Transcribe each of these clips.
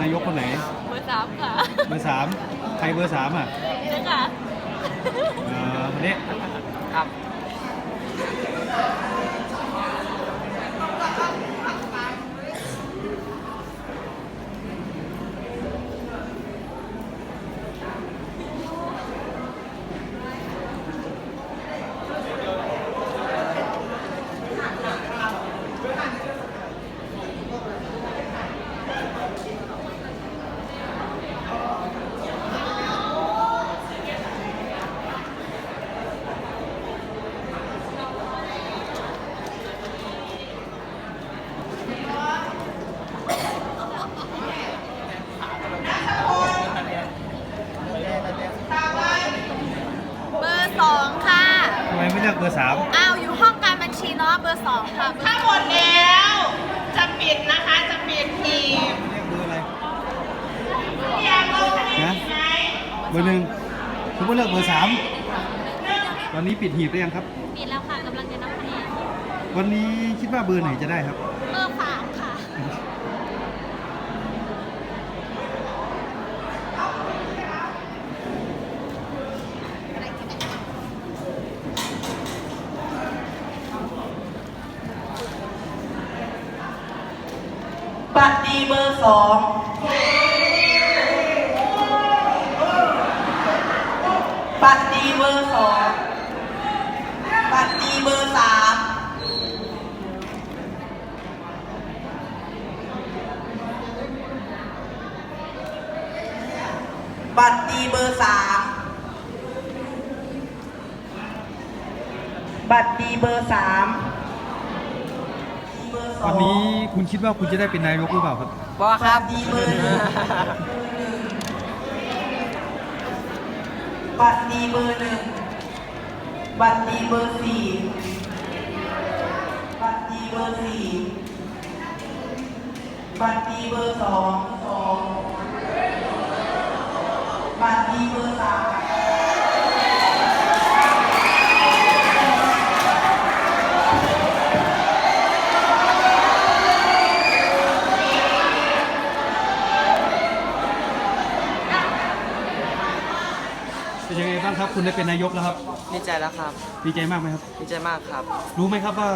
นายกคนไหน เบอร์สามค่ะเบอร์สามใครเบอร์สามอะนี่นะคะเอ่อคนนี้ครับเบอร์สองค่ะ ทำไมไม่เลือกเบอร์สามอ้าวอยู่ห้องการบัญชีเนาะเบอร์สองค่ะเบอร์ถ้าหมดแล้ว จะปิดนะคะ จะปิดทีมเรียกเบอร์อะไรอยากลงคะแนนนะอีกไหมเบอร์หนึ่งคุณก็เลือกเบอร์สามตอนนี้ปิดหีบหรือยังครับ ปิดแล้วค่ะกำลังจะนับคะแนนวันนี้คิดว่าเบอร์ไหนจะได้ครับ เบอร์สามค่ะ บัตรดีเบอร์สองบัตรดีเบอร์สองบัตรดีเบอร์สามบัตรดีเบอร์สามบัตรดีเบอร์สาม วันนี้คุณคิดว่าคุณจะได้เป็นนายกหรือเปล่าครับ บอครับดีเบอร์หนึ่งบัตรดีเบอร์หนึ่งบัตรดีเบอร์สี่บัตรดีเบอร์สี่บัตรดีเบอร์สองสองบัตรดีเบอร์สาม เป็นยังไงบ้างครับ คุณได้เป็นนายกแล้วครับดีใจแล้วครับดีใจมากไหมครับ ดีใจมากครับรู้ไหมครับว่า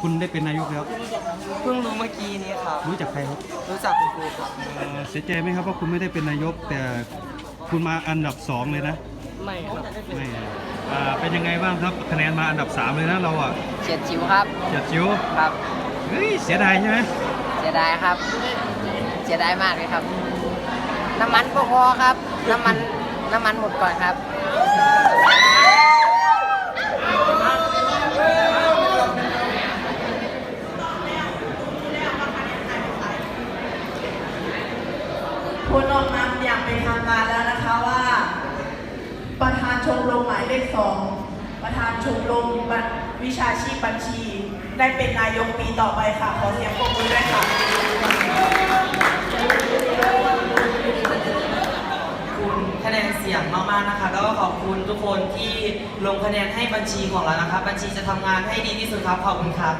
คุณได้เป็นนายกแล้วเพิ่งรู้เมื่อกี้นี้ครับ รู้จักใครครับรู้จักคุณครูครับเอ่อเสียใจไหมครับว่าคุณไม่ได้เป็นนายก แต่คุณมาอันดับสองเลยนะไม่ครับไม่อ่าเป็นยังไงบ้างครับ คะแนนมาอันดับสามเลยนะเราอะเฉียดจิ๋วครับเฉียดจิ๋วครับเฮ้ยเสียดายใช่ไหมเสียดายครับเสียดายมากเลยครับ น้ำมันก็พอครับ น้ำมัน น้ำมันหมดก่อนครับผลออกมาอย่างเป็นทางการแล้วนะคะว่า ประธานชมรมหมายเลขสองประธานชมรมวิชาชีพบัญชี ได้เป็นนายกปีต่อไปค่ะ ขอเสียงปรบมือด้วยค่ะ คุณคะแนนเสียงมากๆนะคะ แล้วก็ขอบคุณทุกคนที่ ลงคะแนนให้บัญชีของเรานะครับ บัญชีจะทำงานให้ดีที่สุดครับ ขอบคุณครับ